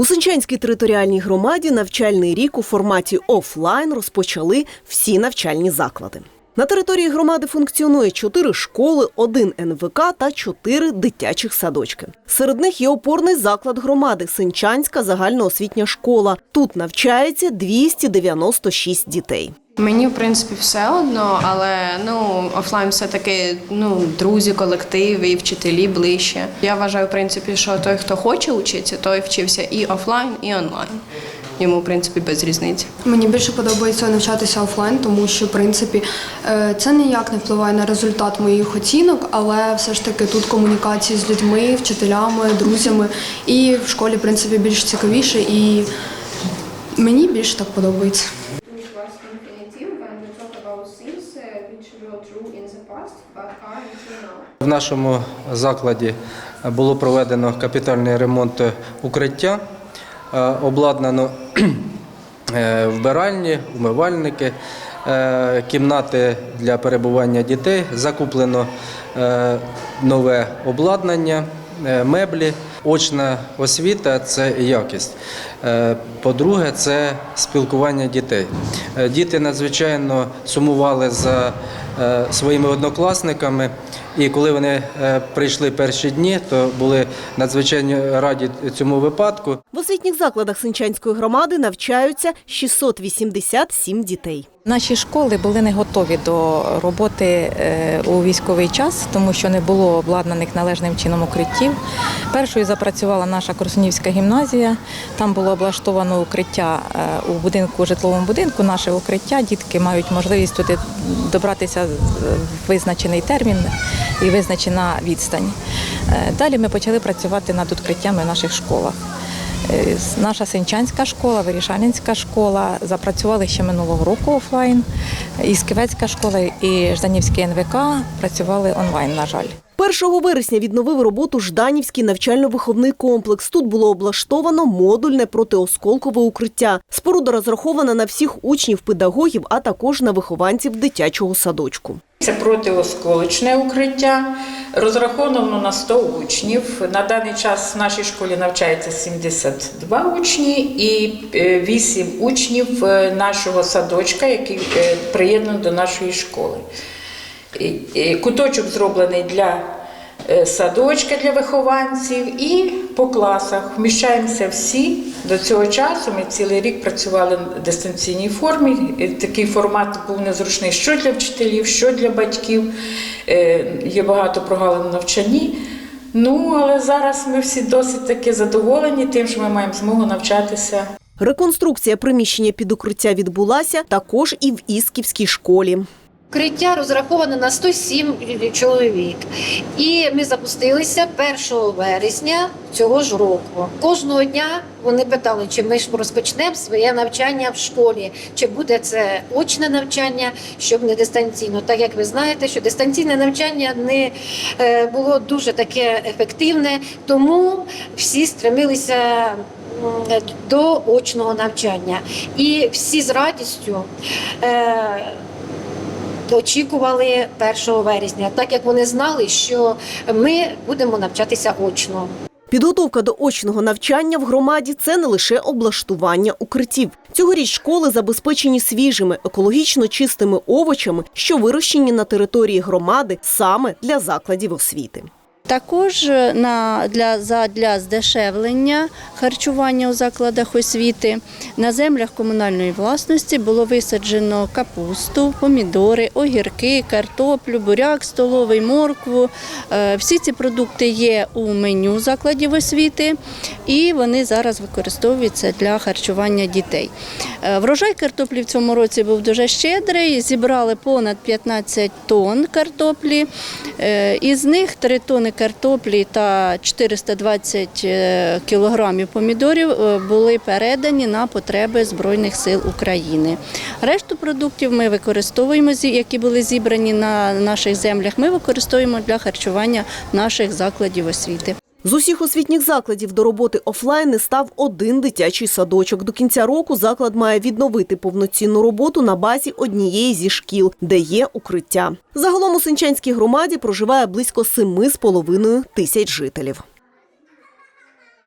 У Сенчанській територіальній громаді навчальний рік у форматі офлайн розпочали всі навчальні заклади. На території громади функціонує чотири школи, один НВК та чотири дитячих садочки. Серед них є опорний заклад громади Сенчанська загальноосвітня школа. Тут навчається 296 дітей. Мені в принципі все одно, але ну офлайн все таки ну друзі, колективи і вчителі ближче. Я вважаю, в принципі, що той, хто хоче вчитися, той вчився і офлайн, і онлайн. Йому в принципі без різниці. Мені більше подобається навчатися офлайн, тому що в принципі е, це ніяк не впливає на результат моїх оцінок, але все ж таки тут комунікації з людьми, вчителями, друзями. І в школі, в принципі, більш цікавіше, і мені більше так подобається. В нашому закладі було проведено капітальний ремонт укриття, е, обладнано е, вбиральні, умивальники, е, кімнати для перебування дітей, закуплено нове обладнання, меблі. Очна освіта це якість. Е, По-друге, це спілкування дітей. Е, Діти надзвичайно сумували за е, своїми однокласниками, і коли вони прийшли перші дні, то були надзвичайно раді цьому випадку. В освітніх закладах Сенчанської громади навчаються 687 дітей. Наші школи були не готові до роботи у військовий час, тому що не було обладнаних належним чином укриттів. Першою запрацювала наша Корсунівська гімназія. Там було облаштовано укриття е, у будинку, у житловому будинку. Наше укриття. Дітки мають можливість туди добратися в визначений термін і визначена відстань. Е, Далі ми почали працювати над укриттями в наших школах. Е, Наша Сенчанська школа, Вирішалінська школа запрацювали ще минулого року офлайн. Ісківецька школа і Жданівський НВК працювали онлайн, на жаль. 1 вересня відновив роботу Жданівський навчально-виховний комплекс. Тут було облаштовано модульне протиосколкове укриття. Споруда розрахована на всіх учнів, педагогів, а також на вихованців дитячого садочку. Це протиосколочне укриття, розраховано на 100 учнів. На даний час в нашій школі навчається 72 учні і 8 учнів е, нашого садочка, який е, приєднаний до нашої школи. Куточок зроблений для е, садочка для вихованців і по класах. Вміщаємося всі. До цього часу ми цілий рік працювали в дистанційній формі. Такий формат був незручний що для вчителів, що для батьків. Е, Є багато прогалин в навчанні. Ну, але зараз ми всі досить таки задоволені тим, що ми маємо змогу навчатися Реконструкція приміщення під укриття відбулася також і в Ісківській школі. Укриття розраховане на 107 чоловік. І ми запустилися 1 вересня цього ж року. Кожного дня вони питали, чи ми ж розпочнемо своє навчання в школі, чи буде це очне навчання, щоб не дистанційно. Так як ви знаєте, що дистанційне навчання не е, було дуже таке ефективне, тому всі стремилися до очного навчання. І всі з радістю. Е, очікували 1 вересня, так як вони знали, що ми будемо навчатися очно. Підготовка до очного навчання в громаді це не лише облаштування укриттів. Цьогоріч школи забезпечені свіжими, екологічно чистими овочами, що вирощені на території громади саме для закладів освіти. Також на, для, за- для здешевлення харчування у закладах освіти на землях комунальної власності було висаджено капусту, помідори, огірки, картоплю, буряк столовий, моркву. Е, Всі ці продукти є у меню закладів освіти і вони зараз використовуються для харчування дітей. Е, Врожай картоплі в цьому році був дуже щедрий. Зібрали понад 15 тонн картоплі. Е, Із них 3 тонни картоплі та 420 е, кілограмів помідорів е, були передані на потреби Збройних сил України. Решту продуктів ми використовуємо, які були зібрані на наших землях. Ми використовуємо для харчування наших закладів освіти. З усіх освітніх закладів до роботи офлайн не став один дитячий садочок. До кінця року заклад має відновити повноцінну роботу на базі однієї зі шкіл, де є укриття. Загалом у Сенчанській громаді проживає близько семи з половиною тисяч жителів.